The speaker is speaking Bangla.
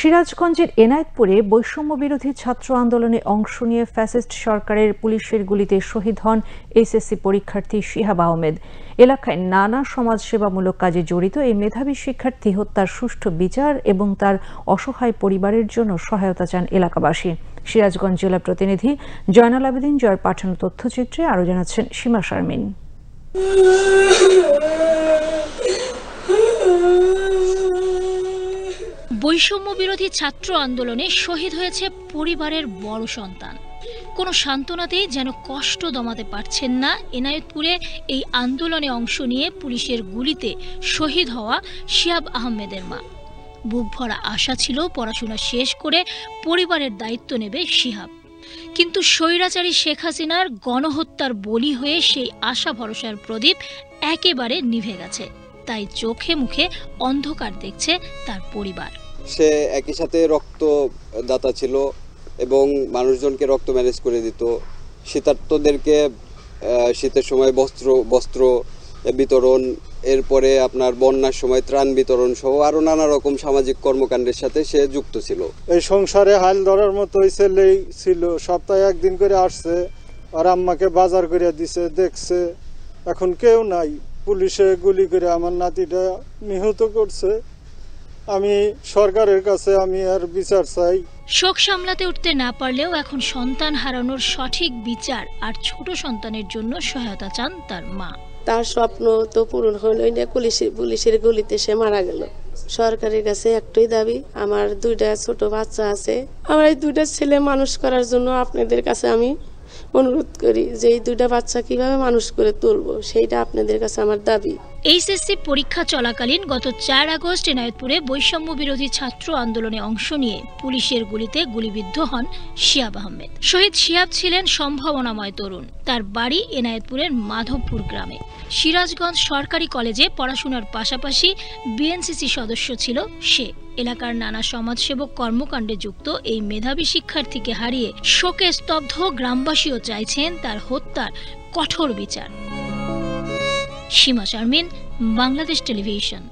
সিরাজগঞ্জের এনায়েতপুরে বৈষম্য বিরোধী ছাত্র আন্দোলনে অংশ নিয়ে ফ্যাসিস্ট সরকারের পুলিশের গুলিতে শহীদ হন এসএসসি পরীক্ষার্থী শিহাব আহমেদ। এলাকায় নানা সমাজসেবামূলক কাজে জড়িত এই মেধাবী শিক্ষার্থী হত্যার সুষ্ঠু বিচার এবং তার অসহায় পরিবারের জন্য সহায়তা চান এলাকাবাসী। সিরাজগঞ্জ জেলা প্রতিনিধি জয়নাল আবেদিন জয়ের পাঠানো তথ্যচিত্রে আরও জানাচ্ছেন সীমা শারমিন। বৈষম্য বিরোধী ছাত্র আন্দোলনে শহীদ হয়েছে পরিবারের বড় সন্তান। কোনো সান্ত্বনাতেই যেন কষ্ট দমাতে পারছেন না এনায়েতপুরে এই আন্দোলনে অংশ নিয়ে পুলিশের গুলিতে শহীদ হওয়া শিয়াব আহমেদের মা। বুক ভরা আশা ছিল পড়াশোনা শেষ করে পরিবারের দায়িত্ব নেবে শিহাব। কিন্তু স্বৈরাচারী শেখ হাসিনার গণহত্যার বলি হয়ে সেই আশা ভরসার প্রদীপ একেবারে নিভে গেছে। তাই চোখে মুখে অন্ধকার দেখছে তার পরিবার। সে একই সাথে রক্তদাতা ছিল এবং মানুষজনকে রক্ত ম্যানেজ করে দিত। শীতার্তদেরকে আহ, শীতের সময় বস্ত্র বস্ত্র বিতরণ এরপরে আপনার বন্যার সময় ত্রাণ বিতরণ সহ আরও নানা রকম সামাজিক কর্মকাণ্ডের সাথে সে যুক্ত ছিল। এই সংসারে হাল ধরার মতো ওই ছেলেই ছিল। সপ্তাহে একদিন করে আসছে আর আম্মাকে বাজার করে দিছে দেখছে এখন কেউ নাই। পুলিশে গুলি করে আমার নাতিটা নিহত করছে। আমি সরকারের কাছে আমি আর বিচার চাই। শোক সামলাতে উঠতে না পারলেও এখন সন্তান হারানোর সঠিক বিচার আর ছোট সন্তানের জন্য সহায়তা চান তার মা। তার স্বপ্ন তো পূরণ হলো না পুলিশের পুলিশের গুলিতে সে মারা গেল। সরকারের কাছে একটাই দাবি আমার দুইটা ছোট বাচ্চা আছে। আমার এই দুইটা ছেলে মানুষ করার জন্য আপনাদের কাছে আমি অনুরোধ করি যে এই দুইটা বাচ্চা কীভাবে মানুষ করে তুলবো সেইটা আপনাদের কাছে আমার দাবি। এইচএসসি পরীক্ষা চলাকালীন গত চার আগস্ট এনায়তপুরে বৈষম্য বিরোধী ছাত্র আন্দোলনে অংশ নিয়ে পুলিশের গুলিতে গুলিবিদ্ধ হন শিয়াব আহমেদ। শহীদ শিয়াব ছিলেন সম্ভাবনাময় তরুণ। তার বাড়ি এনায়তপুরের মাধবপুর গ্রামে। সিরাজগঞ্জ সরকারি কলেজে পড়াশোনার পাশাপাশি বিএনসিসি সদস্য ছিল সে। এলাকার নানা সমাজসেবক কর্মকাণ্ডে যুক্ত এই মেধাবী শিক্ষার্থীকে হারিয়ে শোকে স্তব্ধ গ্রামবাসীও চাইছেন তার হত্যার কঠোর বিচার। সীমা চারমিন বাংলাদেশ টেলিভিশন